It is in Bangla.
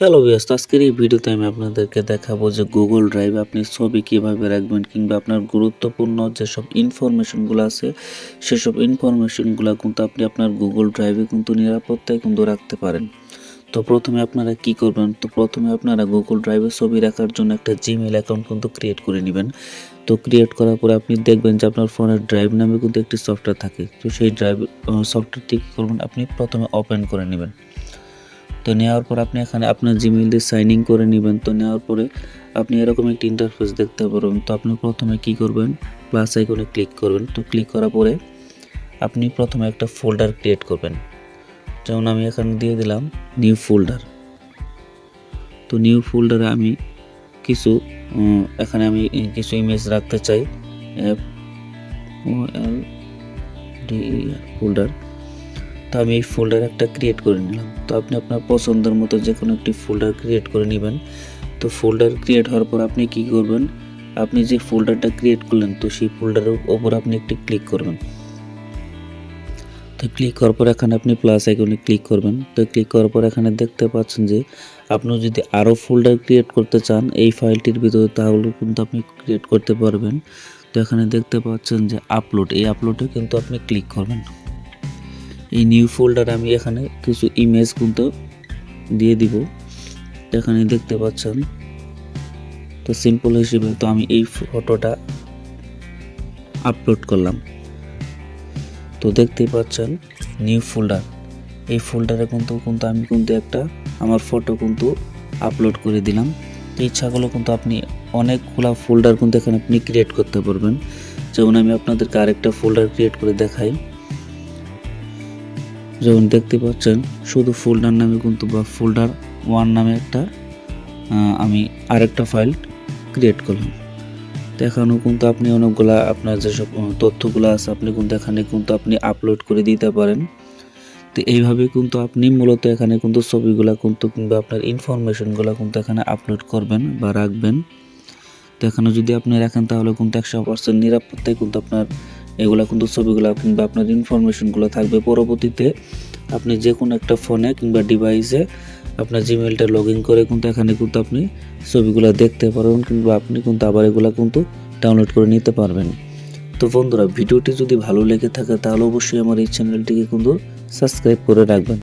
হ্যালো বিয়াস আজকের এই ভিডিওতে আমি আপনাদেরকে দেখাবো যে গুগল ড্রাইভ আপনি ছবি কীভাবে রাখবেন কিংবা আপনার গুরুত্বপূর্ণ যেসব ইনফরমেশনগুলো আছে, সেসব ইনফরমেশনগুলো কিন্তু আপনি আপনার গুগল ড্রাইভে কিন্তু নিরাপত্তায় কিন্তু রাখতে পারেন। তো প্রথমে আপনারা কি করবেন? তো প্রথমে আপনারা গুগল ড্রাইভে ছবি রাখার জন্য একটা জিমেল অ্যাকাউন্ট কিন্তু ক্রিয়েট করে নেবেন। তো ক্রিয়েট করার পরে আপনি দেখবেন যে আপনার ফোনের ড্রাইভ নামে কিন্তু একটি সফটওয়্যার থাকে। তো সেই ড্রাইভ সফটওয়্যারটি করবেন? আপনি প্রথমে ওপেন করে নেবেন। তো নেওয়ার পর আপনি এখানে আপনার জিমেল দিয়ে সাইন ইন করে নেবেন। তো নেওয়ার পরে আপনি এরকম একটি ইন্টারফেস দেখতে পারবেন। তো আপনি প্রথমে কি করবেন? প্লাস আইকনে ক্লিক করবেন। তো ক্লিক করার পরে আপনি প্রথমে একটা ফোল্ডার ক্রিয়েট করবেন। যেমন আমি এখানে দিয়ে দিলাম নিউ ফোল্ডার তো নিউ ফোল্ডারে আমি কিছু এখানে আমি কিছু ইমেজ রাখতে চাই। F O L D folder তো আমি এই ফোল্ডার একটা ক্রিয়েট করে নিলাম। তো আপনি আপনার পছন্দের মতো যে কোনো একটি ফোল্ডার ক্রিয়েট করে নেবেন। তো ফোল্ডার ক্রিয়েট হওয়ার পর আপনি কি করবেন? আপনি যে ফোল্ডারটা ক্রিয়েট করলেন, তো সেই ফোল্ডারের ওপর আপনি একটি ক্লিক করবেন। তো ক্লিক করার পর এখানে আপনি প্লাস আইকনে ক্লিক করবেন। তো ক্লিক করার পর এখানে দেখতে পাচ্ছেন যে, আপনি যদি আরও ফোল্ডার ক্রিয়েট করতে চান, এই ফাইলটির ভিতরে তাহলে কিন্তু আপনি ক্রিয়েট করতে পারবেন। তো এখানে দেখতে পাচ্ছেন যে আপলোড এই আপলোডে কিন্তু আপনি ক্লিক করবেন। এই নিউ ফোল্ডার আমি এখানে কিছু ইমেজ কিন্তু দিয়ে দিব। এখানে দেখতে পাচ্ছেন। তো সিম্পল হিসেবে তো আমি এই ফটোটা আপলোড করলাম। তো দেখতেই পাচ্ছেন নিউ ফোল্ডার এই ফোল্ডারে কিন্তু কিন্তু আমি কিন্তু একটা আমার ফটো কিন্তু আপলোড করে দিলাম। তো ইচ্ছাগুলো কিন্তু আপনি অনেকগুলা ফোল্ডার কিন্তু এখানে আপনি ক্রিয়েট করতে পারবেন। যেমন আমি আপনাদেরকে আরেকটা ফোল্ডার ক্রিয়েট করে দেখাই। যেমন দেখতে পাচ্ছেন, শুধু ফোল্ডার নামে কিন্তু বা ফোল্ডার ওয়ান নামে একটা আমি আরেকটা ফাইল ক্রিয়েট করলাম। তো এখানেও কিন্তু আপনি অনেকগুলা, আপনার যেসব তথ্যগুলো আছে, আপনি কিন্তু এখানে কিন্তু আপনি আপলোড করে দিতে পারেন। তো এইভাবে কিন্তু আপনি মূলত এখানে কিন্তু ছবিগুলো কিন্তু কিংবা আপনার ইনফরমেশনগুলো কিন্তু এখানে আপলোড করবেন বা রাখবেন। তো এখানে যদি আপনি রাখেন, তাহলে কিন্তু একশো পার্সেন্ট নিরাপত্তায় কিন্তু আপনার এগুলা কিন্তু ছবিগুলো কিংবা আপনার ইনফরমেশনগুলো থাকবে পরবর্তীতে আপনি যে কোনো একটা ফোনে কিংবা ডিভাইসে আপনার জিমেলটা লগ ইন করে কিন্তু এখানে কিন্তু আপনি ছবিগুলো দেখতে পারবেন কিংবা আপনি কিন্তু আবার এগুলো কিন্তু ডাউনলোড করে নিতে পারবেন। তো বন্ধুরা, ভিডিওটি যদি ভালো লেগে থাকে তাহলে অবশ্যই আমার এই চ্যানেলটিকে কিন্তু সাবস্ক্রাইব করে রাখবেন।